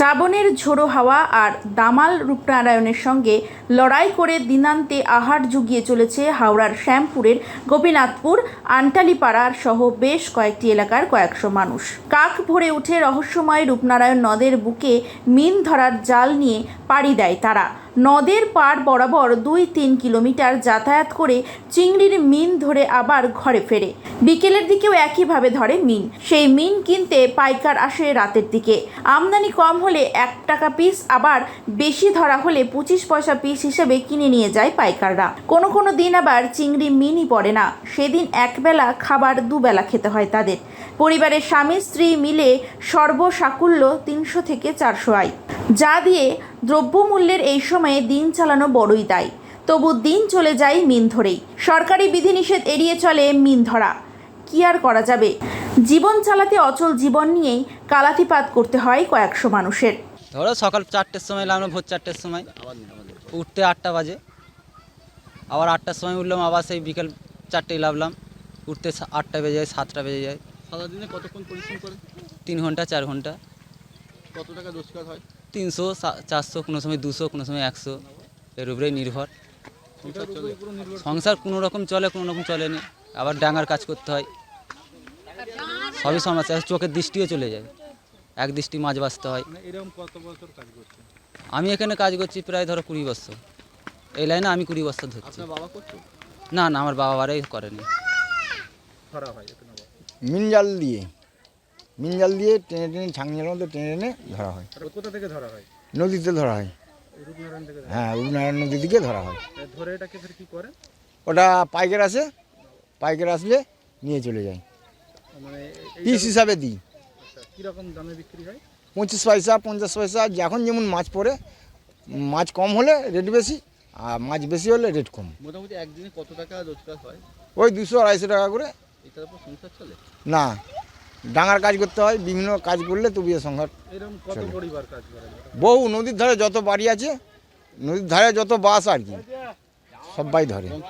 শ্রাবণের ঝোড়ো হাওয়া আর দামাল রূপনারায়ণের সঙ্গে লড়াই করে দিনান্তে আহার জুগিয়ে চলেছে হাওড়ার শ্যামপুরের গোপীনাথপুর, আন্টালিপাড়ার সহ বেশ কয়েকটি এলাকার কয়েকশো মানুষ। কাক ভরে উঠে রহস্যময় রূপনারায়ণ নদের বুকে, মিন ধরার জাল নিয়ে পাড়ি দেয় তারা। নদের পাড় বরাবর দুই তিন কিলোমিটার যাতায়াত করে চিংড়ির মিন ধরে আবার ঘরে ফেরে। বিকেলের দিকেও একইভাবে ধরে মিন। সেই মিন কিনতে পাইকার আসে রাতের দিকে। আমদানি কম হলে এক টাকা পিস আবার বেশি ধরা হলে পঁচিশ পয়সা পিস হিসেবে কিনে নিয়ে যায় পাইকাররা। কোনো কোনো দিন আবার চিংড়ি মিনই পড়ে না। সেদিন একবেলা খাবার দুবেলা খেতে হয় তাদের। পরিবারের স্বামী স্ত্রী মিলে সর্বসাকুল্য তিনশো থেকে চারশো আয়। যা দিয়ে দ্রব্যমূল্যের এই সময়ে দিন চালানো বড়ই দায়। তবু দিন চলে যায় মিন ধরেই। সরকারি বিধিনিষেধ এড়িয়ে চলে মিন ধরা। কি আর করা যাবে? জীবন চালাতে অচল জীবন নিয়েই কালাতিপাত করতে হয় কয়েকশো মানুষের। ধরো সকাল চারটের সময় এলাম ভোর চারটের সময়। উঠতে আটটা বাজে। আবার আটটার সময় উঠলাম আবার সেই বিকেল চারটেই লাভলাম। উঠতে আটটা বেজে যায় সাতটা বেজে যায়। সারাদিনে কতক্ষণ পরিশ্রম করে? তিন ঘণ্টা চার ঘণ্টা। কত টাকা রোজগার হয়? তিনশো সা- চারশো কোনো সময় দুশো কোনো সময় একশো এর উপরেই নির্ভর। সংসার চলে সংসার কোনো রকম চলে কোনো রকম চলেনি আবার ডাঙার কাজ করতে হয়। সবই সমস্যা চোখের দৃষ্টিও চলে যায়। এক দৃষ্টি মাছ বাঁচতে হয়। মানে এরকম কত বছর কাজ করছে আমি এখানে কাজ করছি প্রায় ধরো কুড়ি বছর। এই লাইনে আমি কুড়ি বছর ধরছি। আপনার বাবা করতো? না না আমার বাবা বারাই করেনি। ধরা হয় এখানে আবার। মিন জাল দিয়ে। মিন জাল দিয়ে টেনে টেনে ছাংজালের মধ্যে টেনে টেনে ধরা হয়। কোথা থেকে ধরা হয়? নদীতে ধরা হয়। রূপনারায়ণ হ্যাঁ উনারায়ণ নদী দিকে ধরা হয়। ধরে এটাকে ফের কি করে ওটা পাইকার আসে পাইকার আসলে নিয়ে চলে যায়। মানে পিস হিসাবে দিই। আচ্ছা, কীরকম দামে বিক্রি হয়? পঁচিশ পয়সা পঞ্চাশ পয়সা যখন যেমন মাছ পড়ে মাছ কম হলে রেট বেশি আর মাছ বেশি হলে রেট কম। মোটামুটি একদিনে কত টাকা রোজগার হয়? ওই দুশো আড়াইশো টাকা করে। সংসার চলে? না ডাঙার কাজ করতে হয় বিভিন্ন কাজ করলে তবু এ সংঘাত করে? বহু নদীর ধারে যত বাড়ি আছে নদীর ধারে যত বাস আর কি সবাই ধরে।